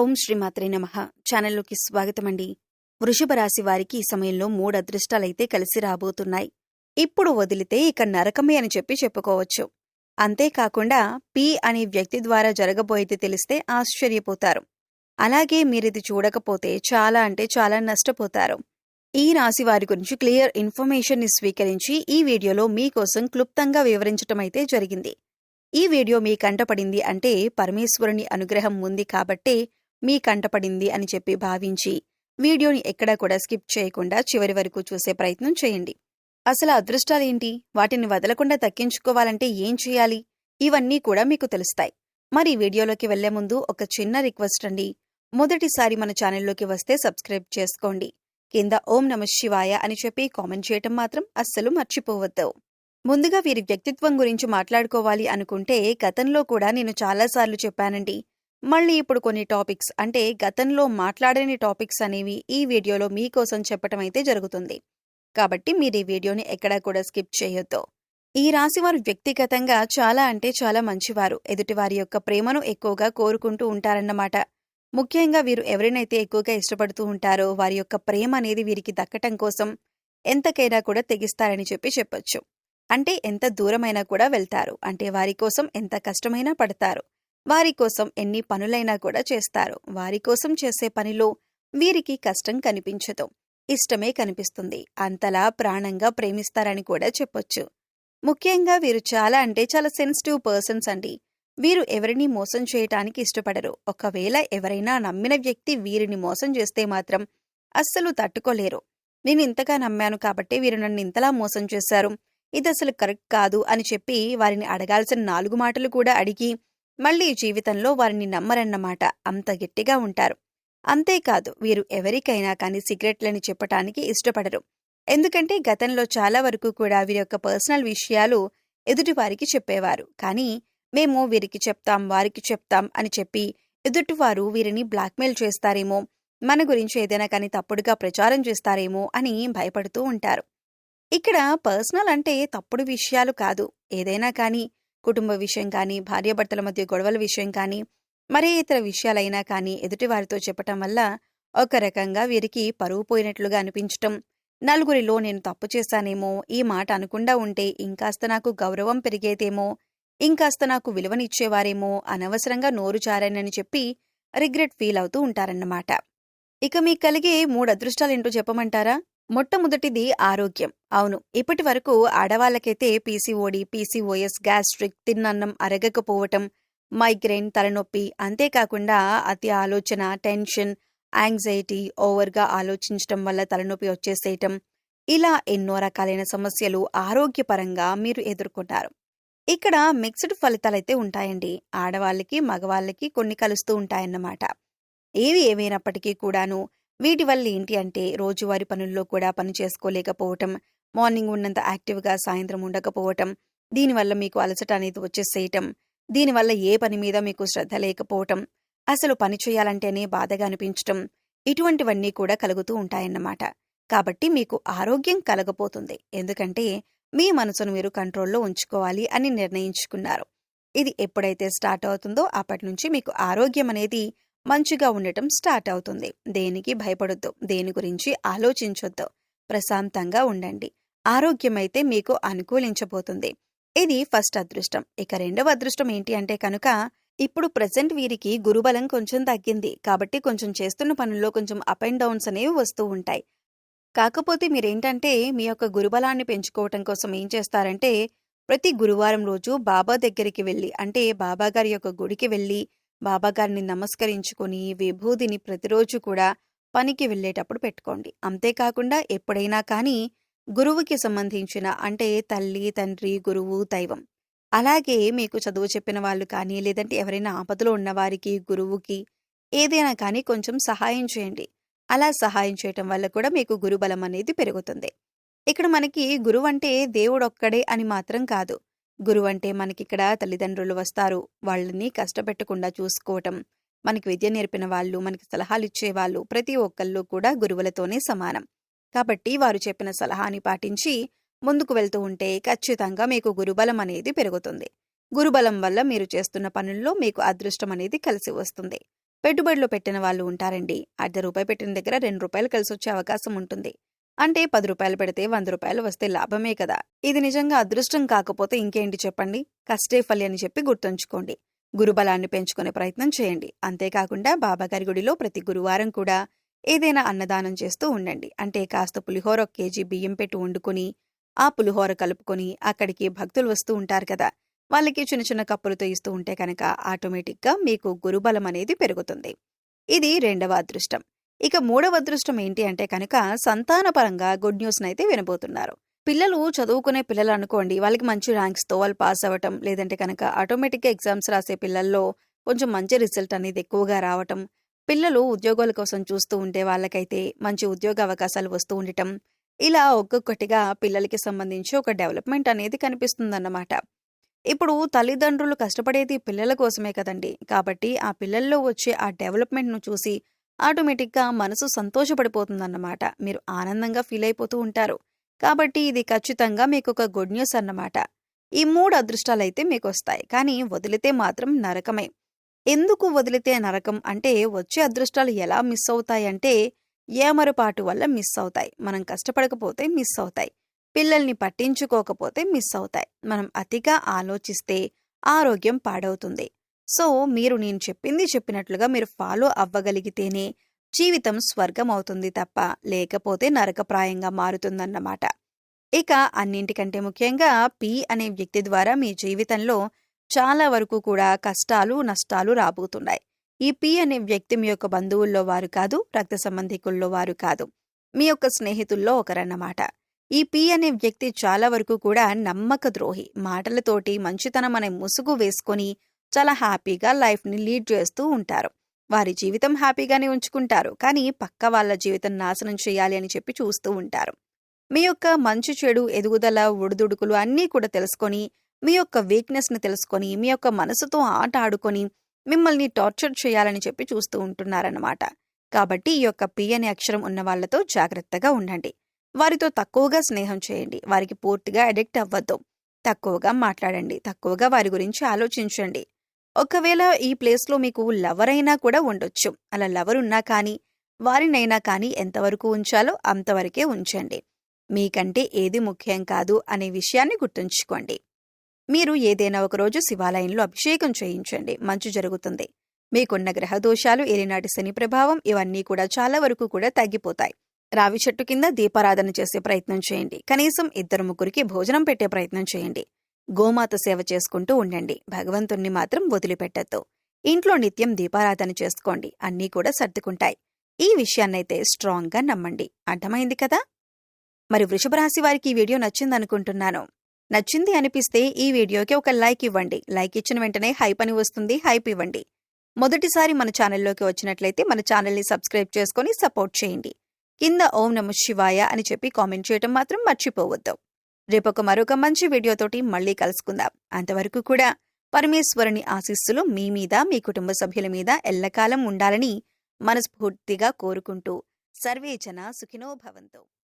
ఓం శ్రీమాత్రే నమ. ఛానల్లోకి స్వాగతం అండి వృషభ రాశి వారికి ఈ సమయంలో మూడు అదృష్టాలైతే కలిసి రాబోతున్నాయి. ఇప్పుడు వదిలితే ఇక నరకమే అని చెప్పి చెప్పుకోవచ్చు. అంతేకాకుండా పి అనే వ్యక్తి ద్వారా జరగబోయేది తెలిస్తే ఆశ్చర్యపోతారు. అలాగే మీరిది చూడకపోతే చాలా అంటే చాలా నష్టపోతారు. ఈ రాశి వారి గురించి క్లియర్ ఇన్ఫర్మేషన్ని స్వీకరించి ఈ వీడియోలో మీకోసం క్లుప్తంగా వివరించటం అయితే జరిగింది. ఈ వీడియో మీ కంటపడింది అంటే పరమేశ్వరుని అనుగ్రహం ఉంది కాబట్టే మీ కంటపడింది అని చెప్పి భావించి వీడియోని ఎక్కడా కూడా స్కిప్ చేయకుండా చివరి వరకు చూసే ప్రయత్నం చేయండి. అసలు అదృష్టాలేంటి వాటిని వదలకుండా తగ్గించుకోవాలంటే ఏం చేయాలి? ఇవన్నీ కూడా మీకు తెలుస్తాయి. మరి వీడియోలోకి వెళ్ళే ముందు ఒక చిన్న రిక్వెస్ట్ అండి. మొదటిసారి మన ఛానల్లోకి వస్తే సబ్స్క్రైబ్ చేసుకోండి. కింద ఓం నమ శివాయ అని చెప్పి కామెంట్ చేయటం మాత్రం అస్సలు మర్చిపోవద్దు. ముందుగా వీరి వ్యక్తిత్వం గురించి మాట్లాడుకోవాలి అనుకుంటే గతంలో కూడా నేను చాలాసార్లు చెప్పానండి. మళ్ళీ ఇప్పుడు కొన్ని టాపిక్స్ అంటే గతంలో మాట్లాడని టాపిక్స్ అనేవి ఈ వీడియోలో మీకోసం చెప్పటం అయితే జరుగుతుంది. కాబట్టి మీరు ఈ వీడియోని ఎక్కడా కూడా స్కిప్ చేయొద్దు. ఈ రాశివారు వ్యక్తిగతంగా చాలా అంటే చాలా మంచివారు. ఎదుటివారి యొక్క ప్రేమను ఎక్కువగా కోరుకుంటూ ఉంటారన్నమాట. ముఖ్యంగా వీరు ఎవరినైతే ఎక్కువగా ఇష్టపడుతూ ఉంటారో వారి యొక్క ప్రేమ అనేది వీరికి దక్కటం కోసం ఎంతకైనా కూడా తెగిస్తారని చెప్పి చెప్పొచ్చు. అంటే ఎంత దూరమైనా కూడా వెళ్తారు. అంటే వారి కోసం ఎంత కష్టమైనా పడతారు. వారి కోసం ఎన్ని పనులైనా కూడా చేస్తారు. వారి కోసం చేసే పనిలో వీరికి కష్టం కనిపించదు. ఇష్టమే కనిపిస్తుంది. అంతలా ప్రాణంగా ప్రేమిస్తారని కూడా చెప్పొచ్చు. ముఖ్యంగా వీరు చాలా అంటే చాలా సెన్సిటివ్ పర్సన్స్ అండి. వీరు ఎవరిని మోసం చేయటానికి ఇష్టపడరు. ఒకవేళ ఎవరైనా నమ్మిన వ్యక్తి వీరిని మోసం చేస్తే మాత్రం అస్సలు తట్టుకోలేరు. నేను ఇంతగా నమ్మాను కాబట్టి వీరు నన్ను ఇంతలా మోసం చేశారు. ఇది అసలు కరెక్ట్ కాదు అని చెప్పి వారిని అడగాల్సిన నాలుగు మాటలు కూడా అడిగి మళ్ళీ జీవితంలో వారిని నమ్మరన్నమాట. అంత గట్టిగా ఉంటారు. అంతేకాదు వీరు ఎవరికైనా కానీ సిగరెట్లని చెప్పటానికి ఇష్టపడరు. ఎందుకంటే గతంలో చాలా వరకు కూడా వీరి యొక్క పర్సనల్ విషయాలు ఎదుటివారికి చెప్పేవారు. కానీ మేము వీరికి చెప్తాం వారికి చెప్తాం అని చెప్పి ఎదుటివారు వీరిని బ్లాక్మెయిల్ చేస్తారేమో మన గురించి ఏదైనా కానీ తప్పుడుగా ప్రచారం చేస్తారేమో అని భయపడుతూ ఉంటారు. ఇక్కడ పర్సనల్ అంటే తప్పుడు విషయాలు కాదు. ఏదైనా కానీ కుటుంబ విషయం కానీ భార్యాభర్తల మధ్య గొడవల విషయం కానీ మరే ఇతర విషయాలైనా కానీ ఎదుటివారితో చెప్పటం వల్ల ఒక రకంగా వీరికి పరువు పోయినట్లుగా అనిపించటం. నలుగురిలో నేను తప్పు చేశానేమో ఈ మాట అనకుండా ఉంటే ఇంకాస్త నాకు గౌరవం పెరిగేదేమో ఇంకాస్త నాకు విలువనిచ్చేవారేమో అనవసరంగా నోరు చారానని చెప్పి రిగ్రెట్ ఫీల్ అవుతూ ఉంటారన్నమాట. ఇక మీకు కలిగే మూడు అదృష్టాలేంటో చెప్పమంటారా? మొట్టమొదటిది ఆరోగ్యం. అవును ఇప్పటి వరకు ఆడవాళ్ళకైతే పీసీఓడి పీసీఓఎస్ గ్యాస్ట్రిక్ తిన్నన్నం అరగకపోవటం మైగ్రెయిన్ తలనొప్పి అంతేకాకుండా అతి ఆలోచన టెన్షన్ యాంగ్జైటీ ఓవర్గా ఆలోచించటం వల్ల తలనొప్పి వచ్చేసేయటం ఇలా ఎన్నో రకాలైన సమస్యలు ఆరోగ్యపరంగా మీరు ఎదుర్కొంటారు. ఇక్కడ మిక్స్డ్ ఫలితాలైతే ఉంటాయండి. ఆడవాళ్ళకి మగవాళ్ళకి కొన్ని కలుస్తూ ఉంటాయన్నమాట. ఏవి ఏమైనప్పటికీ కూడాను వీటి వల్ల ఏంటి అంటే రోజువారి పనుల్లో కూడా పని చేసుకోలేకపోవటం మార్నింగ్ ఉన్నంత యాక్టివ్గా సాయంత్రం ఉండకపోవటం దీనివల్ల మీకు అలసట అనేది వచ్చేసేయటం దీనివల్ల ఏ పని మీద మీకు శ్రద్ధ లేకపోవటం అసలు పని చేయాలంటేనే బాధగా అనిపించటం ఇటువంటివన్నీ కూడా కలుగుతూ ఉంటాయన్నమాట. కాబట్టి మీకు ఆరోగ్యం కలగపోతుంది. ఎందుకంటే మీ మనసును మీరు కంట్రోల్లో ఉంచుకోవాలి అని నిర్ణయించుకున్నారు. ఇది ఎప్పుడైతే స్టార్ట్ అవుతుందో అప్పటి నుంచి మీకు ఆరోగ్యం అనేది మంచిగా ఉండటం స్టార్ట్ అవుతుంది. దేనికి భయపడొద్దు. దేని గురించి ఆలోచించొద్దు. ప్రశాంతంగా ఉండండి. ఆరోగ్యమైతే మీకు అనుకూలించబోతుంది. ఇది ఫస్ట్ అదృష్టం. ఇక రెండవ అదృష్టం ఏంటి అంటే కనుక ఇప్పుడు ప్రజెంట్ వీరికి గురుబలం కొంచెం తగ్గింది. కాబట్టి కొంచెం చేస్తున్న పనుల్లో కొంచెం అప్ అండ్ డౌన్స్ అనేవి వస్తూ ఉంటాయి. కాకపోతే మీరేంటంటే మీ యొక్క గురుబలాన్ని పెంచుకోవటం కోసం ఏం చేస్తారంటే ప్రతి గురువారం రోజు బాబా దగ్గరికి వెళ్ళి అంటే బాబా గారి యొక్క గుడికి వెళ్ళి బాబాగారిని నమస్కరించుకుని విభూదిని ప్రతిరోజు కూడా పనికి వెళ్ళేటప్పుడు పెట్టుకోండి. అంతేకాకుండా ఎప్పుడైనా కానీ గురువుకి సంబంధించిన అంటే తల్లి తండ్రి గురువు దైవం అలాగే మీకు చదువు చెప్పిన వాళ్ళు కానీ లేదంటే ఎవరైనా ఆపదలో ఉన్నవారికి గురువుకి ఏదైనా కానీ కొంచెం సహాయం చేయండి. అలా సహాయం చేయటం వల్ల కూడా మీకు గురుబలం అనేది పెరుగుతుంది. ఇక్కడ మనకి గురువు అంటే దేవుడొక్కడే అని మాత్రం కాదు. గురువు అంటే మనకిక్కడ తల్లిదండ్రులు వస్తారు. వాళ్ళని కష్టపెట్టకుండా చూసుకోవటం మనకి విద్య నేర్పిన వాళ్ళు మనకి సలహాలు ఇచ్చేవాళ్ళు ప్రతి ఒక్కళ్ళు కూడా గురువులతోనే సమానం. కాబట్టి వారు చెప్పిన సలహాని పాటించి ముందుకు వెళ్తూ ఉంటే ఖచ్చితంగా మీకు గురుబలం అనేది పెరుగుతుంది. గురుబలం వల్ల మీరు చేస్తున్న పనుల్లో మీకు అదృష్టం అనేది కలిసి వస్తుంది. పెట్టుబడిలో పెట్టిన వాళ్ళు ఉంటారండి. అర్ధ రూపాయి పెట్టిన దగ్గర రెండు రూపాయలు కలిసి వచ్చే అవకాశం ఉంటుంది. అంటే పది రూపాయలు పెడితే వంద రూపాయలు వస్తే లాభమే కదా. ఇది నిజంగా అదృష్టం కాకపోతే ఇంకేంటి చెప్పండి? కష్టే ఫలి అని చెప్పి గుర్తుంచుకోండి. గురుబలాన్ని పెంచుకునే ప్రయత్నం చేయండి. అంతేకాకుండా బాబాగారి గుడిలో ప్రతి గురువారం కూడా ఏదైనా అన్నదానం చేస్తూ ఉండండి. అంటే కాస్త పులిహోర ఒక కేజీ బియ్యం పెట్టి వండుకొని ఆ పులిహోర కలుపుకొని అక్కడికి భక్తులు వస్తూ ఉంటారు కదా. వాళ్ళకి చిన్న చిన్న కప్పులతో ఇస్తూ ఉంటే కనుక ఆటోమేటిక్గా మీకు గురుబలం అనేది పెరుగుతుంది. ఇది రెండవ అదృష్టం. ఇక మూడవ అదృష్టం ఏంటి అంటే కనుక సంతానపరంగా గుడ్ న్యూస్ని అయితే వినబోతున్నారు. పిల్లలు చదువుకునే పిల్లలు అనుకోండి వాళ్ళకి మంచి ర్యాంక్స్తో వాళ్ళు పాస్ అవ్వటం లేదంటే కనుక ఆటోమేటిక్గా ఎగ్జామ్స్ రాసే పిల్లల్లో కొంచెం మంచి రిజల్ట్ అనేది ఎక్కువగా రావటం పిల్లలు ఉద్యోగాల కోసం చూస్తూ ఉండే వాళ్ళకైతే మంచి ఉద్యోగ అవకాశాలు వస్తూ ఉండటం ఇలా ఒక్కొక్కటిగా పిల్లలకి సంబంధించి ఒక డెవలప్మెంట్ అనేది కనిపిస్తుందన్నమాట. ఇప్పుడు తల్లిదండ్రులు కష్టపడేది పిల్లల కోసమే కదండి కాబట్టి ఆ పిల్లల్లో వచ్చే ఆ డెవలప్మెంట్ను చూసి ఆటోమేటిక్గా మనసు సంతోషపడిపోతుందన్నమాట. మీరు ఆనందంగా ఫీల్ అయిపోతూ ఉంటారు. కాబట్టి ఇది ఖచ్చితంగా మీకు ఒక గుడ్ న్యూస్ అన్నమాట. ఈ మూడు అదృష్టాలైతే మీకు వస్తాయి కానీ వదిలితే మాత్రం నరకమే. ఎందుకు వదిలితే నరకం? అంటే వచ్చే అదృష్టాలు ఎలా మిస్ అవుతాయంటే ఏమరపాటు వల్ల మిస్ అవుతాయి. మనం కష్టపడకపోతే మిస్ అవుతాయి. పిల్లల్ని పట్టించుకోకపోతే మిస్ అవుతాయి. మనం అతిగా ఆలోచిస్తే ఆరోగ్యం పాడవుతుంది. సో మీరు నేను చెప్పింది చెప్పినట్లుగా మీరు ఫాలో అవ్వగలిగితేనే జీవితం స్వర్గం అవుతుంది తప్ప లేకపోతే నరకప్రాయంగా మారుతుందన్నమాట. ఇక అన్నింటికంటే ముఖ్యంగా పి అనే వ్యక్తి ద్వారా మీ జీవితంలో చాలా వరకు కూడా కష్టాలు నష్టాలు రాబోతున్నాయి. ఈ పి అనే వ్యక్తి మీ యొక్క బంధువుల్లో వారు కాదు రక్త సంబంధికుల్లో వారు కాదు. మీ యొక్క స్నేహితుల్లో ఒకరన్నమాట. ఈ పి అనే వ్యక్తి చాలా వరకు కూడా నమ్మక ద్రోహి మాటలతోటి మంచితనం అనే ముసుగు వేసుకొని చాలా హ్యాపీగా లైఫ్ని లీడ్ చేస్తూ ఉంటారు. వారి జీవితం హ్యాపీగానే ఉంచుకుంటారు. కానీ పక్క వాళ్ళ జీవితం నాశనం చేయాలి అని చెప్పి చూస్తూ ఉంటారు. మీ యొక్క మంచి చెడు ఎదుగుదల ఒడిదుడుకులు అన్నీ కూడా తెలుసుకొని మీ యొక్క వీక్నెస్ని తెలుసుకొని మీ యొక్క మనసుతో ఆట ఆడుకొని మిమ్మల్ని టార్చర్ చేయాలని చెప్పి చూస్తూ ఉంటున్నారన్నమాట. కాబట్టి ఈ యొక్క పి అనే అక్షరం ఉన్న వాళ్ళతో జాగ్రత్తగా ఉండండి. వారితో తక్కువగా స్నేహం చేయండి. వారికి పూర్తిగా అడిక్ట్ అవ్వద్దు. తక్కువగా మాట్లాడండి. తక్కువగా వారి గురించి ఆలోచించండి. ఒకవేళ ఈ ప్లేస్లో మీకు లవర్ అయినా కూడా ఉండొచ్చు. అలా లవర్ ఉన్నా కానీ వారినైనా కానీ ఎంతవరకు ఉంచాలో అంతవరకే ఉంచండి. మీకంటే ఏది ముఖ్యం కాదు అనే విషయాన్ని గుర్తుంచుకోండి. మీరు ఏదైనా ఒకరోజు శివాలయంలో అభిషేకం చేయించండి. మంచు జరుగుతుంది. మీకున్న గ్రహ దోషాలు ఏలినాటి శని ప్రభావం ఇవన్నీ కూడా చాలా వరకు కూడా తగ్గిపోతాయి. రావి చెట్టు కింద దీపారాధన చేసే ప్రయత్నం చేయండి. కనీసం ఇద్దరు ముగ్గురికి భోజనం పెట్టే ప్రయత్నం చేయండి. గోమాత సేవ చేసుకుంటూ ఉండండి. భగవంతుణ్ణి మాత్రం వదిలిపెట్టద్దు. ఇంట్లో నిత్యం దీపారాధన చేసుకోండి. అన్నీ కూడా సర్దుకుంటాయి. ఈ విషయాన్నైతే స్ట్రాంగ్గా నమ్మండి. అర్థమైంది కదా? మరి వృషభరాశి వారికి ఈ వీడియో నచ్చిందనుకుంటున్నాను. నచ్చింది అనిపిస్తే ఈ వీడియోకి ఒక లైక్ ఇవ్వండి. లైక్ ఇచ్చిన వెంటనే హైప్ అని వస్తుంది. హైప్ ఇవ్వండి. మొదటిసారి మన ఛానల్లోకి వచ్చినట్లయితే మన ఛానల్ని సబ్స్క్రైబ్ చేసుకొని సపోర్ట్ చేయండి. కింద ఓం నమ శివాయ అని చెప్పి కామెంట్ చేయటం మాత్రం మర్చిపోవద్దు. రేపొక మరొక మంచి వీడియోతోటి మళ్ళీ కలుసుకుందాం. అంతవరకు కూడా పరమేశ్వరుని ఆశీస్సులు మీ మీద మీ కుటుంబ సభ్యుల మీద ఎల్లకాలం ఉండాలని మనస్ఫూర్తిగా కోరుకుంటూ సర్వేజన సుఖినో భవంతు.